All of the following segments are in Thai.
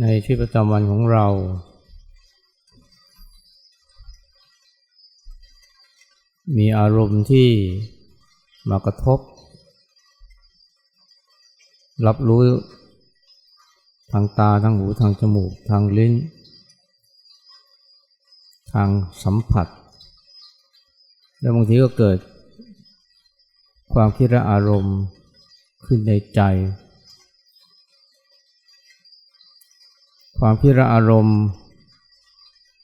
ในชีวิตประจำวันของเรา มีอารมณ์ที่มากระทบ รับรู้ทางตาทางหูทางจมูก ทางลิ้น ทางสัมผัส แล้วบางทีก็เกิดความคิดและอารมณ์ขึ้นในใจ ความคิดและอารมณ์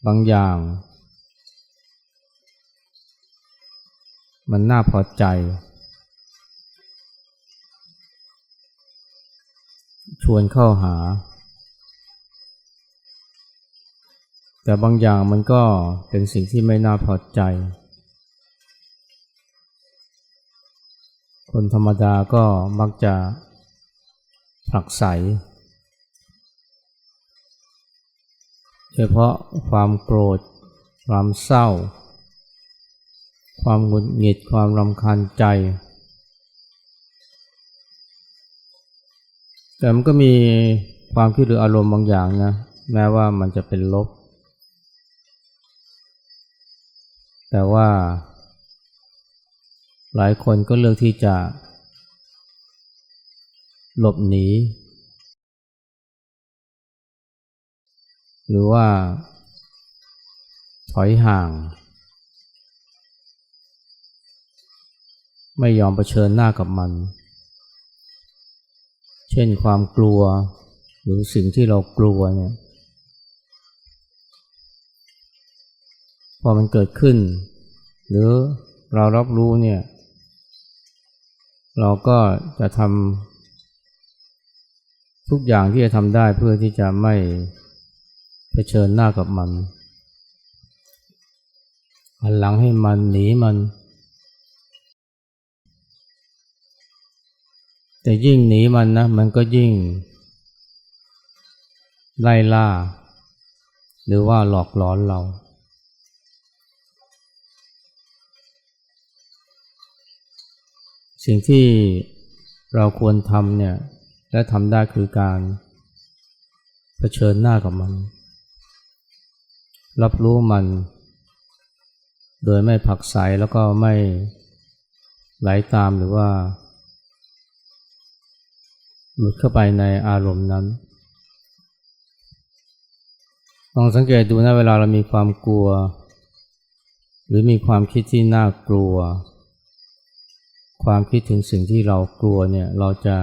บางอย่าง มันน่าพอใจ ชวนเข้าหา แต่บางอย่างมันก็เป็นสิ่งที่ไม่น่าพอใจ คนธรรมดาก็มักจะผลักไส ยเฉพาะความโกรธ ความเศร้า ความหงุดหงิด ความรำคาญใจ แต่มันก็มีความคิดหรืออารมณ์บางอย่างนะ แม้ว่ามันจะเป็นลบ แต่ว่า หลายคนก็เลือกที่จะหลบหนี หรือว่าถอยห่าง ไม่ยอมเผชิญหน้ากับมัน เช่นความกลัว หรือสิ่งที่เรากลัวเนี่ยพอมันเกิดขึ้น หรือเรารับรู้เนี่ยเราก็จะทำทุกอย่างที่จะทำได้เพื่อที่จะไม่ เผชิญหน้ากับมันหันหลังให้มันหนีมัน แต่ยิ่งหนีมันนะ มันก็ยิ่ง ไล่ล่า หรือว่าหลอกหลอนเรา สิ่งที่เราควรทำเนี่ย และทำได้คือการเผชิญหน้ากับมัน รับรู้มัน โดยไม่ผักใสแล้วก็ไม่ไหลาตามหรือว่า หลุดเข้าไปในอารมณ์นั้นลองสังเกตดูนะเวลาเรามีความกลัว หรือมีความคิดที่น่ากลัว ความคิดถึงสิ่งที่เรากลัวเนี่ยเราจะ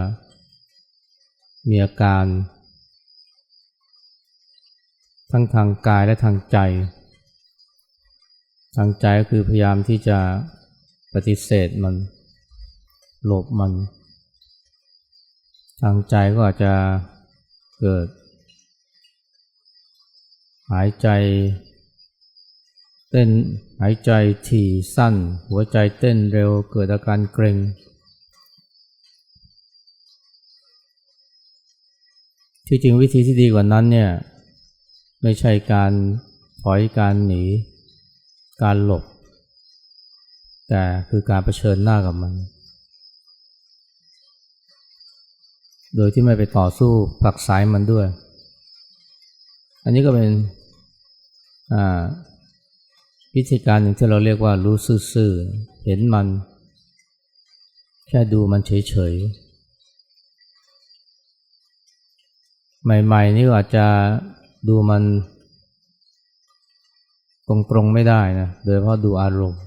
มีอาการ ทั้งทางกายและทางใจ ทางใจก็คือพยายามที่จะปฏิเสธมัน หลบมัน ทางใจก็อาจจะเกิด หายใจ เต้นหายใจถี่สั้น หัวใจเต้นเร็วเกิดอาการเกร็ง ที่จริงวิธีที่ดีกว่านั้นเนี่ย ไม่ใช่การถอยการหนี การหลบ แต่คือการเผชิญหน้ากับมัน โดยที่ไม่ไปต่อสู้ผลักสายมันด้วย อันนี้ก็เป็นวิธีการหนึ่งที่เราเรียกว่ารู้ซื่อๆเห็นมัน แค่ดูมันเฉยๆใหม่ๆนี่อาจจะ ดูมันตรงๆไม่ได้นะโดยเพราะดูอารมณ์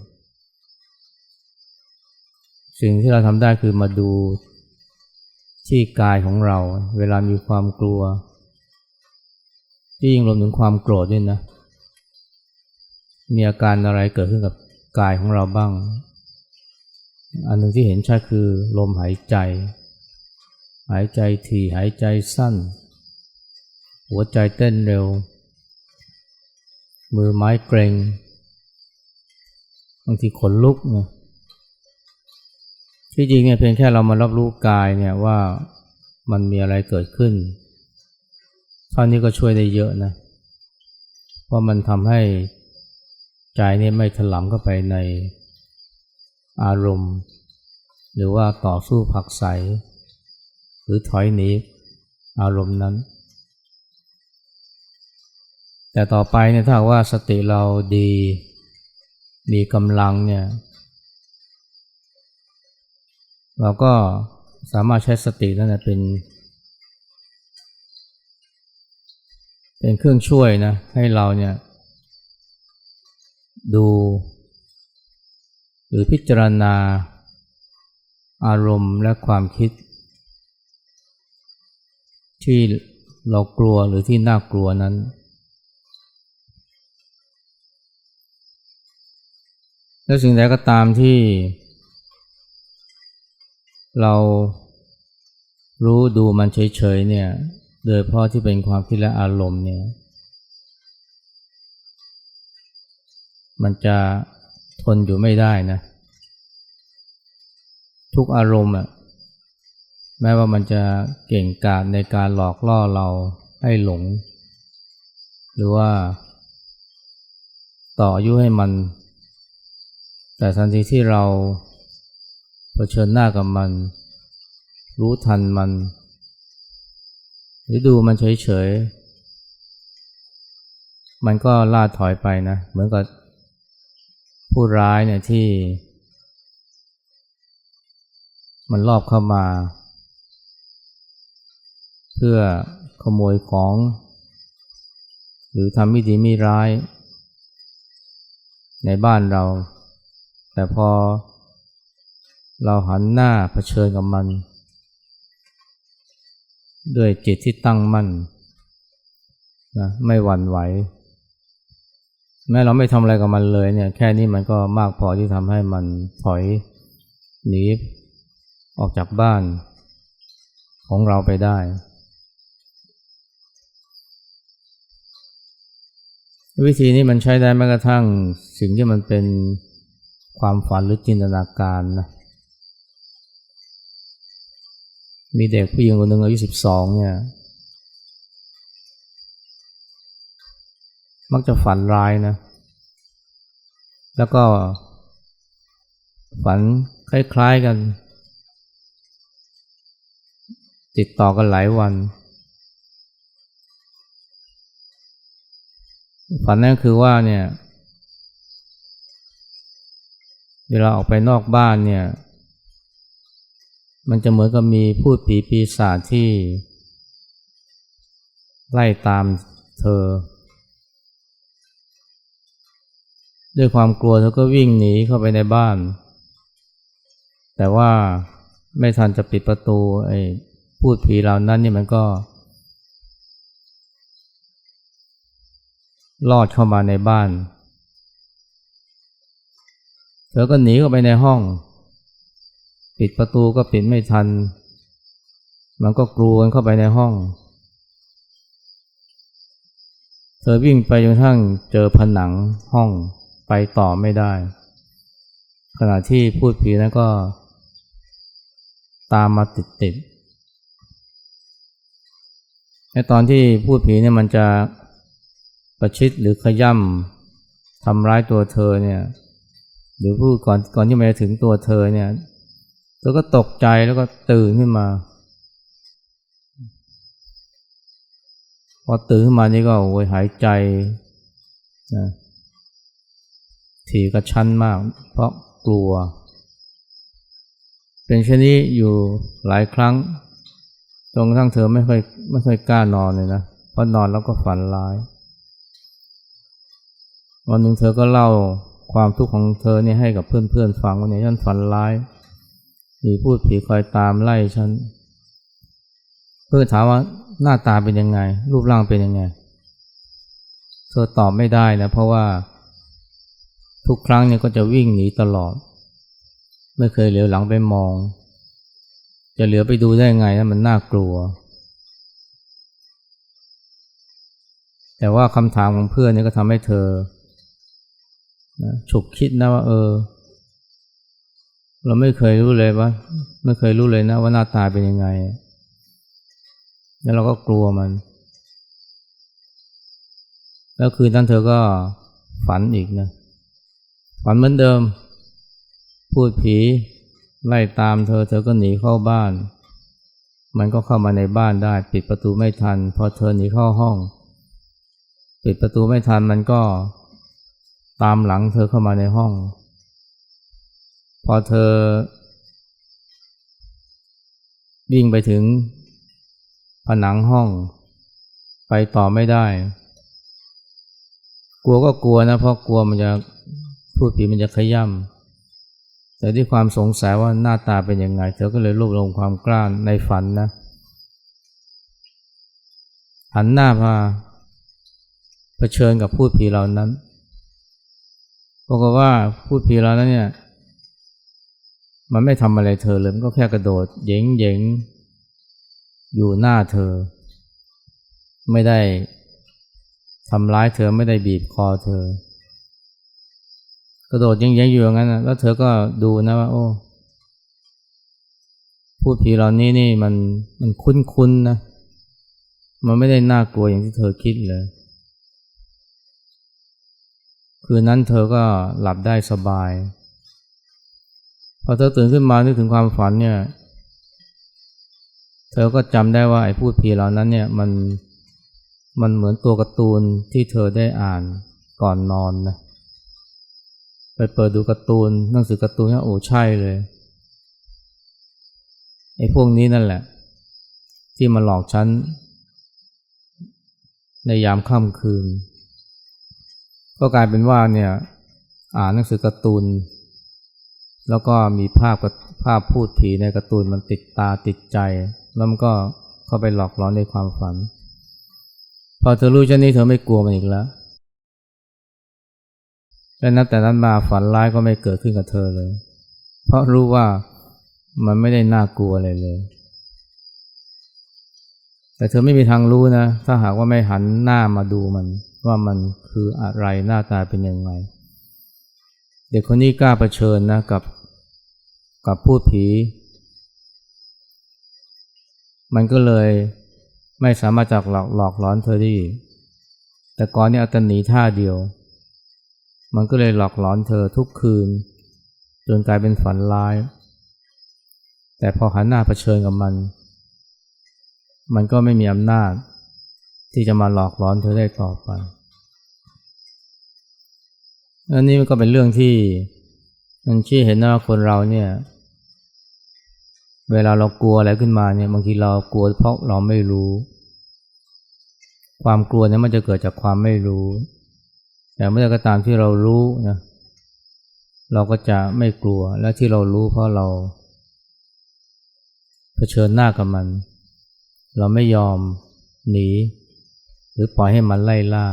สิ่งที่เราทำได้คือมาดูที่กายของเรา เวลามีความกลัว ที่ยิ่งรวมถึงความโกรธด้วยนะ มีอาการอะไรเกิดขึ้นกับกายของเราบ้าง อันหนึ่งที่เห็นชัดคือลมหายใจ หายใจถี่หายใจสั้น หัวใจเต้นเร็ว มือไม้เกรงบางทีขนลุกนะที่จริงเนี่ยเพียงแค่เรามารับรู้กายเนี่ยว่ามันมีอะไรเกิดขึ้นเท่านี้ก็ช่วยได้เยอะนะเพราะมันทำให้ใจนี่ไม่ถลำเข้าไปในอารมณ์ หรือว่าต่อสู้ผักใส หรือถอยหนีอารมณ์นั้น แต่ต่อไปเนี่ยถ้าว่าสติเราดี มีกำลังเนี่ย เราก็สามารถใช้สตินั่นเป็น เป็นเครื่องช่วยนะให้เราเนี่ย ดู หรือพิจารณาอารมณ์และความคิด ที่เรากลัวหรือที่น่ากลัวนั้น และสิ่งใดก็ตามที่ เรารู้ดูมันเฉยๆเนี่ย โดยเพราะที่เป็นความคิดและอารมณ์เนี่ย มันจะทนอยู่ไม่ได้นะ ทุกอารมณ์อะแม้ว่ามันจะเก่งกาจในการหลอกล่อเราให้หลง หรือว่า ต่ออายุให้มัน แต่ทันทีที่เราเผชิญหน้ากับมัน รู้ทันมัน หรือดูมันเฉยๆ มันก็ล่าถอยไปนะ เหมือนกับผู้ร้ายเนี่ยที่ มันรอบเข้ามา เพื่อขโมยของ หรือทำไม่ดีไม่ร้าย ในบ้านเรา แต่พอเราหันหน้าเผชิญกับมัน ด้วยจิตที่ตั้งมั่นนะไม่หวั่นไหว แม้เราไม่ทำอะไรกับมันเลยเนี่ยแค่นี้มันก็มากพอที่ทำให้มันถอยหนีออกจากบ้านของเราไปได้ วิธีนี้มันใช้ได้แม้กระทั่งสิ่งที่มันเป็น ความฝันหรือจินตนาการนะมีเด็กผู้หญิงคนหนึ่งอายุสิบสองเนี่ยมักจะฝันร้ายนะ แล้วก็ฝันคล้ายๆกัน ติดต่อกันหลายวัน ฝันนั่นคือว่าเนี่ย เวลาออกไปนอกบ้านเนี่ย มันจะเหมือนกับมีพูดผีปีศาจที่ ไล่ตามเธอ ด้วยความกลัวเธอก็วิ่งหนีเข้าไปในบ้าน แต่ว่าไม่ทันจะปิดประตูไอ้พูดผีเหล่านั้นนี่มันก็ ลอดเข้ามาในบ้าน เธอก็หนีเข้าไปในห้อง ปิดประตูก็ปิดไม่ทัน มันก็กลัวกันเข้าไปในห้อง เธอวิ่งไปจนกระทั่งเจอผนังห้องไปต่อไม่ได้ ขณะที่พูดผีนั้นก็ ตามมาติดติดในตอนที่พูดผีเนี่ยมันจะประชิดหรือขย่ำทำร้ายตัวเธอเนี่ย หรือพูดก่อนก่อนที่มันจะถึงตัวเธอเนี่ยเธอก็ตกใจแล้วก็ตื่นขึ้นมา พอตื่นขึ้นมานี่ก็โวยหายใจนะถี่กระชั้นมาก เพราะกลัว เป็นเช่นนี้อยู่หลายครั้งจนกระทั่งเธอไม่ค่อยไม่ค่อยกล้านอนเลยนะเพราะนอนแล้วก็ฝันร้าย วันหนึ่งเธอก็เล่า ความทุกข์ของเธอเนี่ยให้กับเพื่อนๆฟังว่าเนี่ยฉันฝันร้าย มีพูดผีคอยตามไล่ฉัน เพื่อนถามว่าหน้าตาเป็นยังไง รูปร่างเป็นยังไง เธอตอบไม่ได้นะเพราะว่า ทุกครั้งเนี่ยก็จะวิ่งหนีตลอด ไม่เคยเหลียวหลังไปมอง จะเหลือไปดูได้ไงนะมันน่ากลัว แต่ว่าคำถามของเพื่อนเนี่ยก็ทำให้เธอ นะฉุกคิดนะว่าเออ เราไม่เคยรู้เลยว่าไม่เคยรู้เลยนะว่าหน้าตาเป็นยังไง แล้วเราก็กลัวมัน แล้วคืนนั้นเธอก็ฝันอีกนะ ฝันเหมือนเดิม พูดผีไล่ตามเธอ เธอก็หนีเข้าบ้าน มันก็เข้ามาในบ้านได้ ปิดประตูไม่ทัน พอเธอหนีเข้าห้อง ปิดประตูไม่ทันมันก็ ตามหลังเธอเข้ามาในห้อง พอเธอ วิ่งไปถึง ผนังห้อง ไปต่อไม่ได้ กลัวก็กลัวนะเพราะกลัวมันจะพูดผีมันจะขย่ำแต่ที่ความสงสัยว่าหน้าตาเป็นยังไง เธอก็เลยรวบรวมความกล้าในฝันนะ หันหน้ามาเผชิญกับพูดผีเหล่านั้น บอกว่าพูดผีเหล่านั้นเนี่ย มันไม่ทำอะไรเธอเลยมันก็แค่กระโดดเยงเยงอยู่หน้าเธอ ไม่ได้ทำร้ายเธอไม่ได้บีบคอเธอ กระโดดเยงเยงอยู่อย่างนั้นนะแล้วเธอก็ดูนะว่า โอ้พูดผีเหล่านี้นี่มันมันคุ้นๆนะมันไม่ได้น่ากลัวอย่างที่เธอคิดเลย คืนนั้นเธอก็หลับได้สบาย พอเธอตื่นขึ้นมานึกถึงความฝันเนี่ย เธอก็จำได้ว่าไอ้พูดผีเหล่านั้นเนี่ยมันมันเหมือนตัวการ์ตูนที่เธอได้อ่านก่อนนอนนะไปเปิดดูการ์ตูนหนังสือการ์ตูนเนี่ยโอ้ใช่เลยไอ้พวกนี้นั่นแหละ ที่มาหลอกฉันในยามค่ำคืน ก็กลายเป็นว่าเนี่ยอ่านหนังสือการ์ตูน แล้วก็มีภาพกับภาพพูดผีในการ์ตูนมันติดตาติดใจ แล้วมันก็เข้าไปหลอกหลอนในความฝัน พอเธอรู้เช่นนี้เธอไม่กลัวมันอีกแล้วและนับแต่นั้นมาฝันร้ายก็ไม่เกิดขึ้นกับเธอเลย เพราะรู้ว่ามันไม่ได้น่ากลัวอะไรเลย แต่เธอไม่มีทางรู้นะ ถ้าหากว่าไม่หันหน้ามาดูมัน ว่ามันคืออะไรหน้าตาเป็นยังไง เด็กคนนี้กล้าเผชิญนะกับกับพูดผี มันก็เลยไม่สามารถจากหลอกหลอกหลอนเธอได้แต่ก่อนเนี่ยเอาแต่หนีท่าเดียว มันก็เลยหลอกหลอนเธอทุกคืน จนกลายเป็นฝันร้าย แต่พอหันหน้าเผชิญกับมัน มันก็ไม่มีอำนาจ ที่จะมาหลอกหลอนเธอได้ต่อไปอันนี้มันก็เป็นเรื่องที่มันชี้เห็นว่าคนเราเนี่ย เวลาเรากลัวอะไรขึ้นมาเนี่ยบางทีเรากลัวเพราะเราไม่รู้ ความกลัวเนี่ยมันจะเกิดจากความไม่รู้ แต่เมื่อก็ตามที่เรารู้นะเราก็จะไม่กลัวและที่เรารู้เพราะเราเผชิญหน้ากับมัน เราไม่ยอมหนี หรือปล่อยให้มันไล่ล่า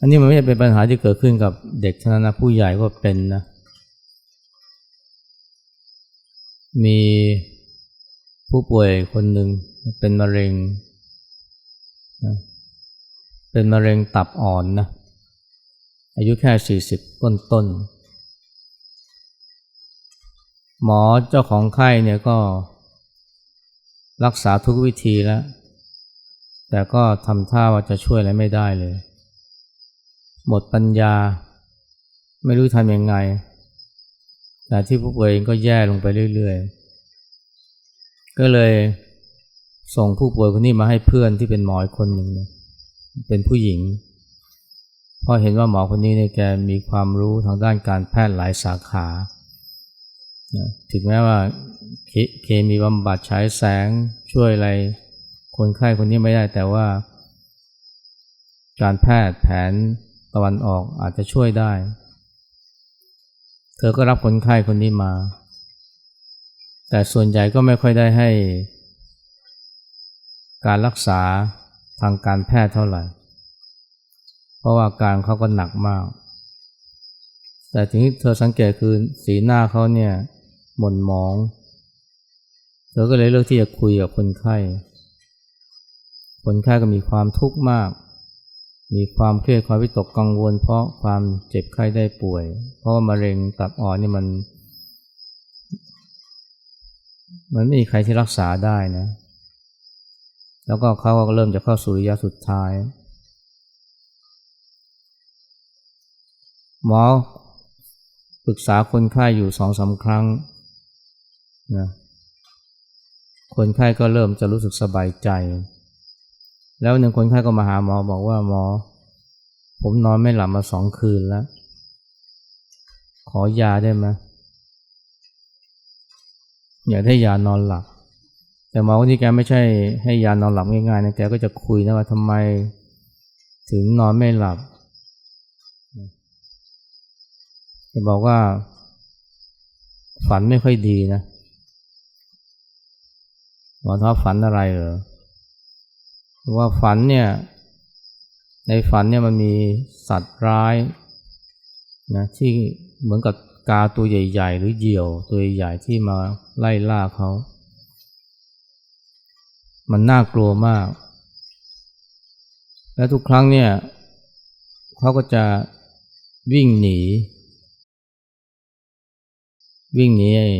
อันนี้มันไม่ใช่เป็นปัญหาที่เกิดขึ้นกับเด็กเท่านั้นนะผู้ใหญ่ก็เป็นนะมีผู้ป่วยคนหนึ่งเป็นมะเร็งนะเป็นมะเร็งตับอ่อนนะอายุแค่สี่สิบต้นต้นหมอเจ้าของไข้เนี่ยก็ รักษาทุกวิธีแล้ว แต่ก็ทำท่าว่าจะช่วยอะไรไม่ได้เลย หมดปัญญา ไม่รู้ทำยังไง แต่ที่ผู้ป่วยเองก็แย่ลงไปเรื่อยๆ ก็เลยส่งผู้ป่วยคนนี้มาให้เพื่อนที่เป็นหมอคนหนึ่ง เป็นผู้หญิงพราะเห็นว่าหมอคนนี้เนี่ยแกมีความรู้ทางด้านการแพทย์หลายสาขา ถึงแม้ว่าเคเคมีบำบัดฉายแสงช่วยอะไรคนไข้คนนี้ไม่ได้แต่ว่า การแพทย์แผนตะวันออกอาจจะช่วยได้ เธอก็รับคนไข้คนนี้มา แต่ส่วนใหญ่ก็ไม่ค่อยได้ให้ การรักษาทางการแพทย์เท่าไหร่ เพราะว่าการเขาก็หนักมาก แต่ถึงที่เธอสังเกตคือสีหน้าเขาเนี่ย หม่นหมองเธอก็เลยเลือกที่จะคุยกับคนไข้ คนไข้ก็มีความทุกข์มาก มีความเครียดความวิตกกังวล เพราะความเจ็บไข้ได้ป่วย เพราะมะเร็งตับอ่อนนี่มัน มันไม่มีใครที่รักษาได้นะ แล้วก็เขาก็เริ่มจะเข้าสู่ระยะสุดท้าย หมอปรึกษาคนไข้อยู่สองสาครั้ง นะคนไข้ก็เริ่มจะรู้สึกสบายใจ แล้วหนึ่งคนไข้ก็มาหาหมอบอกว่าหมอ ผมนอนไม่หลับมาสองคืนแล้ว ขอยาได้ไหมอยากได้ยานอนหลับ แต่หมอคนที่แกไม่ใช่ให้ยานอนหลับง่ายๆนะแกก็จะคุยนะว่าทำไมถึงนอนไม่หลับแกบอกว่า ฝันไม่ค่อยดีนะ หมอท้าฝันอะไรเหรอว่าฝันเนี่ย ในฝันเนี่ยมันมีสัตว์ร้ายนะที่เหมือนกับกาตัวใหญ่ ๆ หรือเหยี่ยวตัวใหญ่ที่มาไล่ล่าเขา มันน่ากลัวมาก และทุกครั้งเนี่ยเขาก็จะวิ่งหนี วิ่งหนีไอ้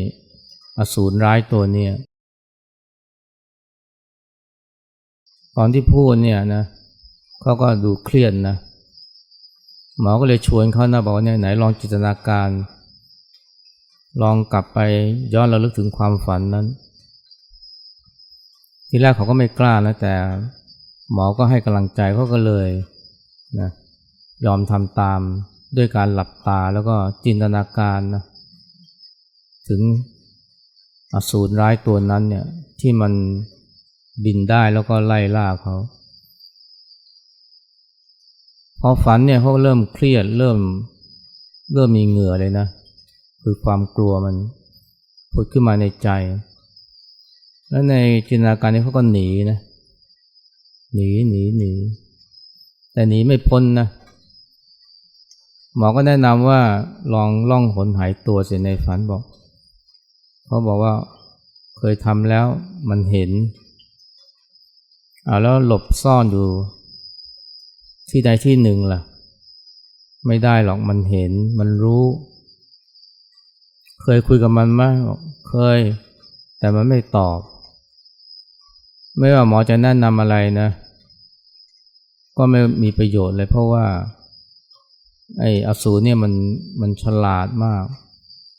อสูรร้ายตัวเนี่ย ตอนที่พูดเนี่ยนะเขาก็ดูเครียดนะหมอก็เลยชวนเขานะบอกว่าเนี่ยไหนลองจินตนาการ ลองกลับไปย้อนระลึกถึงความฝันนั้น ทีแรกเขาก็ไม่กล้านะแต่หมอก็ให้กำลังใจเขาก็เลยนะยอมทำตามด้วยการหลับตาแล้วก็จินตนาการนะถึงอสูรร้ายตัวนั้นเนี่ยที่มัน บินได้แล้วก็ไล่ล่าเขา พอฝันเนี่ยเขาเริ่มเครียดเริ่มเริ่มมีเหงื่อเลยนะ คือความกลัวมันผุดขึ้นมาในใจ แล้วในจินตนาการนี้เขาก็หนีนะหนีหนีหนีแต่หนีไม่พ้นนะหมอก็แนะนำว่าลองล่องหนหายตัวเสียในฝันบอกเขาบอกว่าเคยทำแล้วมันเห็น อาแล้วหลบซ่อนอยู่ ที่ใดที่หนึ่งล่ะ ไม่ได้หรอกมันเห็นมันรู้ เคยคุยกับมันไหมเคย แต่มันไม่ตอบ ไม่ว่าหมอจะแนะนำอะไรนะ ก็ไม่มีประโยชน์เลยเพราะว่า ไอ้อสูรเนี่ยมันมันฉลาดมาก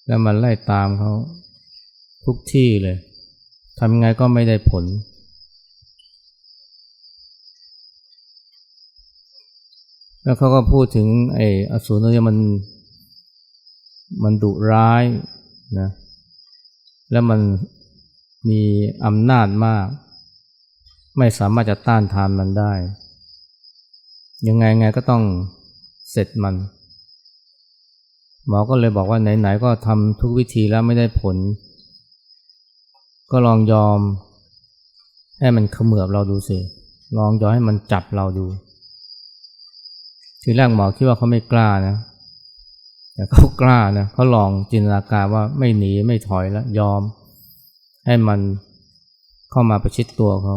แล้วมันไล่ตามเขาทุกที่เลยทำไงก็ไม่ได้ผล แล้วเขาก็พูดถึงไอ้อสูรเนี่ยมันมันดุร้ายนะแล้วมันมีอำนาจมาก ไม่สามารถจะต้านทานมันได้ ยังไงไงก็ต้องเสร็จมัน หมอก็เลยบอกว่าไหนๆก็ทำทุกวิธีแล้วไม่ได้ผล ก็ลองยอมให้มันเขมือบเราดูสิ ลองยอมให้มันจับเราดู ทีแรกหมอคิดว่าเขาไม่กล้านะ แต่เขากล้านะเขาลองจินตนาการว่าไม่หนีไม่ถอยแล้วยอม ให้มันเข้ามาประชิดตัวเขา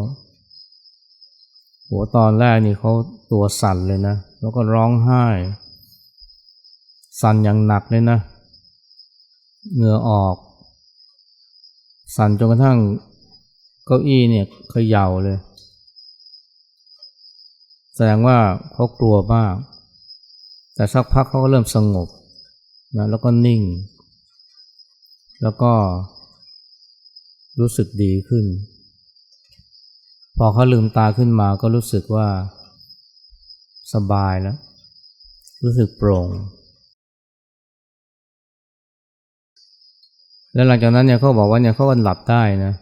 โหตอนแรกนี่เขาตัวสั่นเลยนะ แล้วก็ร้องไห้ สั่นอย่างหนักเลยนะเหงื่อออก สั่นจนกระทั่งเก้าอี้เนี่ยเขย่าเลย แสดงว่าเขากลัวมาก แต่สักพักเขาก็เริ่มสงบนะแล้วก็นิ่ง แล้วก็รู้สึกดีขึ้น พอเขาลืมตาขึ้นมาก็รู้สึกว่าสบายแล้ว รู้สึกโปร่ง แล้วหลังจากนั้นเนี่ยเขาบอกว่าเนี่ยเขาก็หลับได้นะ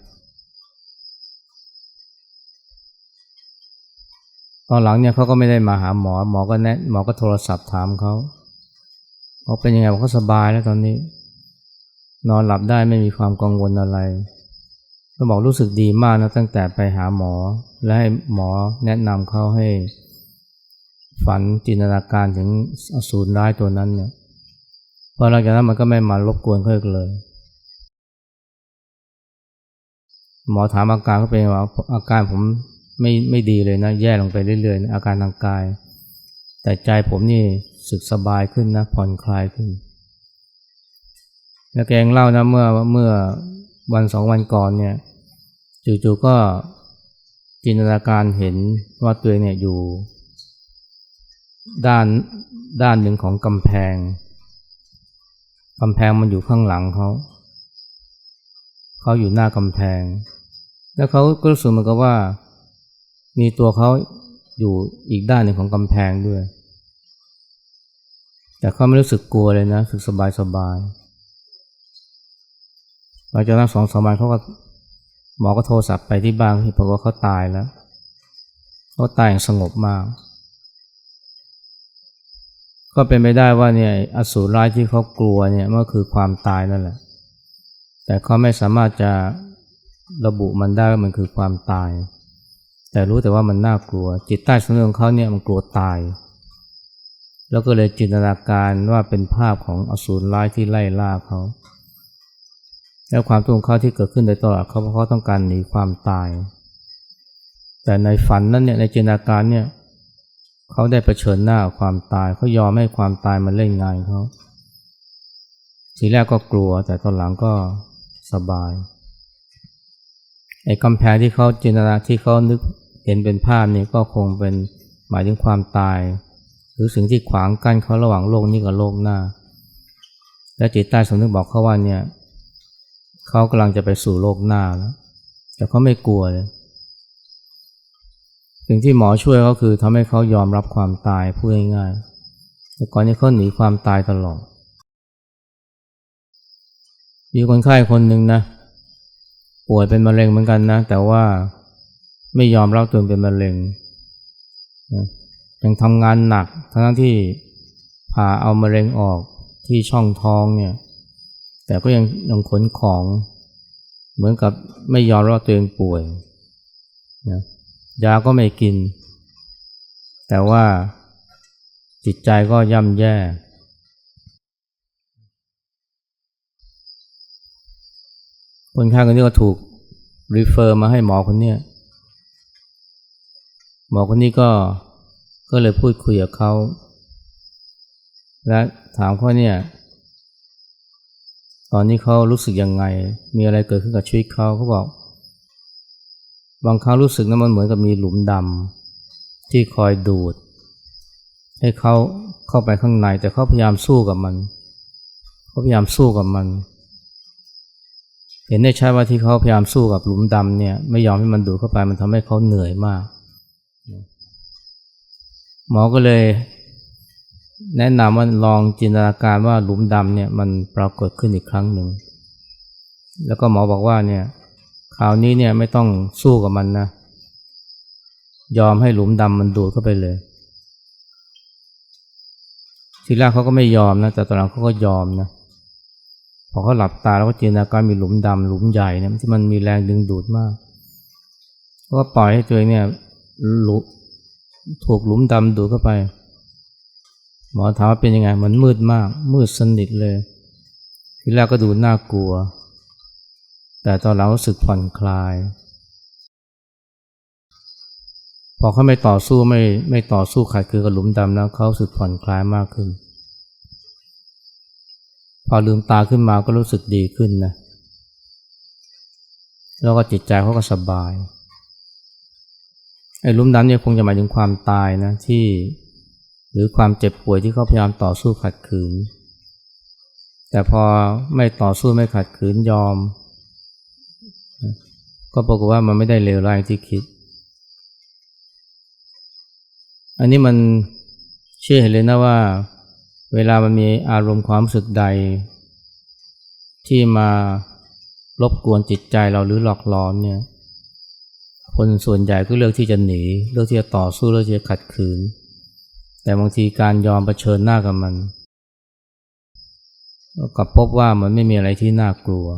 ตอนหลังเนี่ยเขาก็ไม่ได้มาหาหมอ หมอก็แนะหมอก็โทรศัพท์ถามเขาเขาเป็นยังไงบอกเขาสบายแล้วตอนนี้ นอนหลับได้ไม่มีความกังวลอะไรก็บอกรู้สึกดีมากนะตั้งแต่ไปหาหมอ และให้หมอแนะนำเขาให้ ฝันจินตนาการถึงอสูรร้ายตัวนั้นเนี่ยพอหลังจากนั้นมันก็ไม่มารบกวนเขาอีกเลย หมอถามอาการเขาเป็นว่าอาการผม ไม่ไม่ดีเลยนะ แย่ลงไปเรื่อยๆนะอาการทางกาย แต่ใจผมนี่สึกสบายขึ้นนะผ่อนคลายขึ้น แล้วแกงเล่านะเมื่อเมื่อวันสองวันก่อนเนี่ยจู่ๆก็จินตนาการเห็นว่าตัวเองเนี่ยอยู่ ด้านด้านหนึ่งของกำแพงกำแพงมันอยู่ข้างหลังเขา เขาอยู่หน้ากำแพง แล้วเขาก็รู้สึกเหมือนกับว่า มีตัวเขาอยู่อีกด้านหนึ่งของกำแพงด้วย แต่เขาไม่รู้สึกกลัวเลยนะรู้สึกสบายสบายหลังจากนั้นสองสามวันเขาก็หมอก็โทรศัพท์ไปที่บ้านที่บอกว่าเขาตายแล้วเขาตายอย่างสงบมาก ก็เป็นไปได้ว่าเนี่ยอสูรร้ายที่เขากลัวเนี่ยมันคือความตายนั่นแหละ แต่เขาไม่สามารถจะระบุมันได้ว่ามันคือความตาย แต่รู้แต่ว่ามันน่ากลัว จิตใต้สำนึกของเขาเนี่ยมันกลัวตาย แล้วก็เลยจินตนาการว่าเป็นภาพของอสูรร้ายที่ไล่ล่าเขา แล้วความทุกข์ของเขาที่เกิดขึ้นโดยตลอดเขาเพราะเขาต้องการหนีความตาย แต่ในฝันนั้นเนี่ยในจินตนาการเนี่ยเขาได้เผชิญหน้าความตายเขายอมให้ความตายมาเล่นงานเขาทีแรกก็กลัวแต่ตอนหลังก็สบายไอ้กำแพงที่เขาจินตนาที่เขานึก เห็นเป็นภาพนี้ก็คงเป็นหมายถึงความตาย หรือสิ่งที่ขวางกั้นเขาระหว่างโลกนี้กับโลกหน้า และจิตใต้สำนึกบอกเขาว่าเนี่ยเขากำลังจะไปสู่โลกหน้าแล้วแต่เขาไม่กลัวเลยสิ่งที่หมอช่วยเขาคือทำให้เขายอมรับความตายพูดง่ายๆแต่ก่อนนี้เขาหนีความตายตลอดมีคนไข้คนหนึ่งนะป่วยเป็นมะเร็งเหมือนกันนะ แต่ว่า ไม่ยอมรับตัวเองเป็นมะเร็งนะยังทำงานหนัก ทั้งที่ผ่าเอามะเร็งออกที่ช่องท้องเนี่ย แต่ก็ยังยังขนของ เหมือนกับไม่ยอมรับตัวเองป่วยนะยาก็ไม่กิน แต่ว่าจิตใจก็ย่ำแย่ คนไข้คนนี้ก็ถูกรีเฟอร์มาให้หมอคนเนี้ย หมอคนนี้ก็ก็เลยพูดคุยกับเขา และถามเขาเนี่ย ตอนนี้เขารู้สึกยังไง มีอะไรเกิดขึ้นกับชีวิตเขาเขาบอก บางครั้งรู้สึกนะมันเหมือนกับมีหลุมดำที่คอยดูด ให้เขาเข้าไปข้างใน แต่เขาพยายามสู้กับมันเขาพยายามสู้กับมัน เห็นได้ชัดว่าที่เขาพยายามสู้กับหลุมดำเนี่ย ไม่ยอมให้มันดูดเข้าไปมันทำให้เขาเหนื่อยมาก หมอก็เลยแนะนำว่าลองจินตนาการว่าหลุมดำเนี่ยมันปรากฏขึ้นอีกครั้งหนึ่ง แล้วก็หมอบอกว่าเนี่ยคราวนี้เนี่ยไม่ต้องสู้กับมันนะ ยอมให้หลุมดำมันดูดเข้าไปเลย ทีแรกเขาก็ไม่ยอมนะ แต่ตอนหลังเขาก็ยอมนะ พอเขาหลับตาแล้วก็จินตนาการมีหลุมดำหลุมใหญ่เนี่ยที่มันมีแรงดึงดูดมาก ก็ปล่อยให้ตัวเองเนี่ยหลุ ถูกหลุมดำดูดเข้าไป หมอถามว่าเป็นยังไง มันมืดมาก มืดสนิทเลย ทีแรกก็ดูน่ากลัว แต่ตอนหลังรู้สึกผ่อนคลาย พอเขาไม่ต่อสู้ไม่ไม่ต่อสู้ขัดคือกับหลุมดำแล้วเขาสึกผ่อนคลายมากขึ้น พอลืมตาขึ้นมาก็รู้สึกดีขึ้นนะ แล้วก็จิตใจเขาก็สบาย ไอ้ลุมดำเนี่ยคงจะหมายถึงความตายนะที่ หรือความเจ็บป่วยที่เขาพยายามต่อสู้ขัดขืน แต่พอไม่ต่อสู้ไม่ขัดขืนยอม ก็ปรากฏว่ามันไม่ได้เลวร้ายที่คิด อันนี้มันเชื่อเห็นเลยนะว่า เวลามันมีอารมณ์ความรู้สึกใด ที่มารบกวนจิตใจเราหรือหลอกหลอนเนี่ย คนส่วนใหญ่ก็เลือกที่จะหนี เลือกที่จะต่อสู้เลือกที่จะขัดขืน แต่บางทีการยอมเผชิญหน้ากับมันกลับพบว่ามันไม่มีอะไรที่น่ากลัว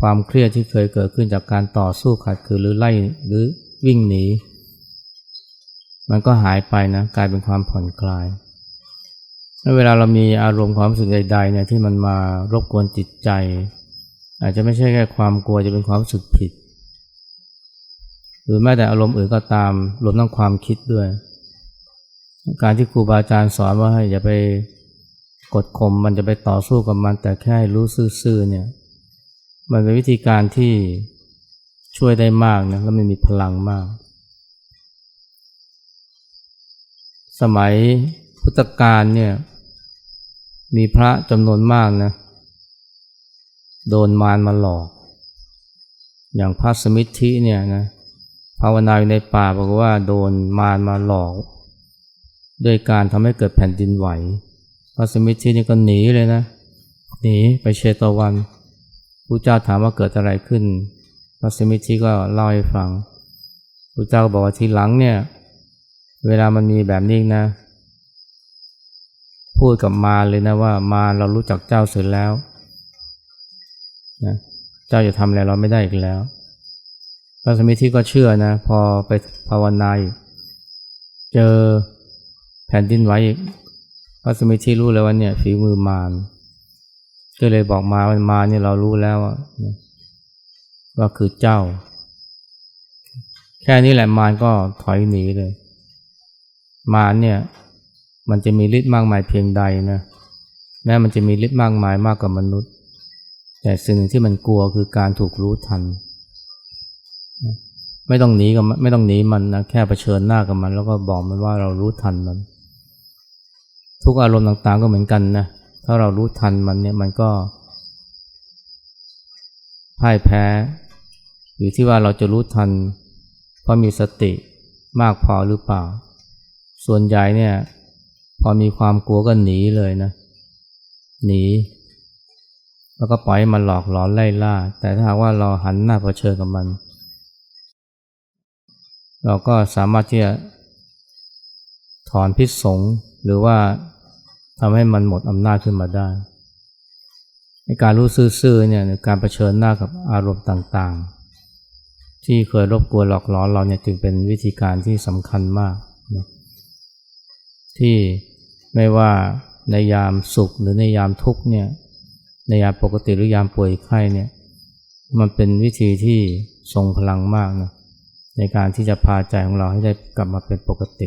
ความเครียดที่เคยเกิดขึ้นจากการต่อสู้ขัดขืนหรือไล่หรือวิ่งหนี มันก็หายไปนะกลายเป็นความผ่อนคลายเวลาเรามีอารมณ์ความรู้สึกใดๆเนี่ยที่มันมารบกวนจิตใจ อาจจะไม่ใช่แค่ความกลัวจะเป็นความรู้สึกผิด หรือแม้แต่อารมณ์อื่นก็ตามรวมทั้งความคิดด้วย การที่ครูบาอาจารย์สอนว่าให้อย่าไปกดข่มมันจะไปต่อสู้กับมัน แต่แค่รู้ซื่อๆเนี่ยมันเป็นวิธีการที่ช่วยได้มากนะแล้วมันมีพลังมาก สมัยพุทธกาลเนี่ยมีพระจำนวนมากนะโดนมารมาหลอก อย่างพระสมิทธิเนี่ยนะ ภาวนาอยู่ในป่าบอกว่าโดนมารมาหลอก ด้วยการทำให้เกิดแผ่นดินไหวพระสมิทธินี่ก็หนีเลยนะ หนีไปเชตวันพระเจ้าถามว่าเกิดอะไรขึ้น พระสมิทธิก็เล่าให้ฟังพระเจ้าก็บอกว่าทีหลังเนี่ย เวลามันมีแบบนี้นะ พูดกับมารเลยนะว่ามารเรารู้จักเจ้าเสร็จแล้วนะเจ้าจะทำอะไรเราไม่ได้อีกแล้ว พระสมิทธิก็เชื่อนะ พอไปภาวนาอีกเจอแผ่นดินไหวอีกพระสมิทธิรู้เลยว่าเนี่ยฝีมือมารก็เลยบอกมาว่ามาเนี่ยเรารู้แล้วว่าว่าคือเจ้า แค่นี้แหละมารก็ถอยหนีเลย มารเนี่ย มันจะมีฤทธิ์มากมายเพียงใดนะแม้มันจะมีฤทธิ์มากมายมากกว่ามนุษย์ แต่สิ่งหนึ่งที่มันกลัวคือการถูกรู้ทัน ไม่ต้องหนีกับมันไม่ต้องหนีมันนะแค่เผชิญหน้ากับมัน แล้วก็บอกมันว่าเรารู้ทันมัน ทุกอารมณ์ต่างๆก็เหมือนกันนะถ้าเรารู้ทันมันเนี่ยมันก็พ่ายแพ้ อยู่ที่ว่าเราจะรู้ทันเพราะมีสติมากพอหรือเปล่า ส่วนใหญ่เนี่ย พอมีความกลัวก็หนีเลยนะ หนี แล้วก็ปล่อยมันหลอกหลอนไล่ล่า แต่ถ้าว่าเราหันหน้าเผชิญกับมัน เราก็สามารถที่จะถอนพิษสงหรือว่าทำให้มันหมดอำนาจขึ้นมาได้ในการรู้ซื่อๆเนี่ยการรเผชิญหน้ากับอารมณ์ต่างๆ ที่เคยรบกวนหลอกหลอนเราเนี่ยจึงเป็นวิธีการที่สำคัญมากนะที่ไม่ว่าในยามสุขหรือในยามทุกข์เนี่ยในยามปกติหรือยามป่วยไข้เนี่ยมันเป็นวิธีที่ทรงพลังมากนะ ในการที่จะพาใจของเราให้ได้กลับมาเป็นปกติ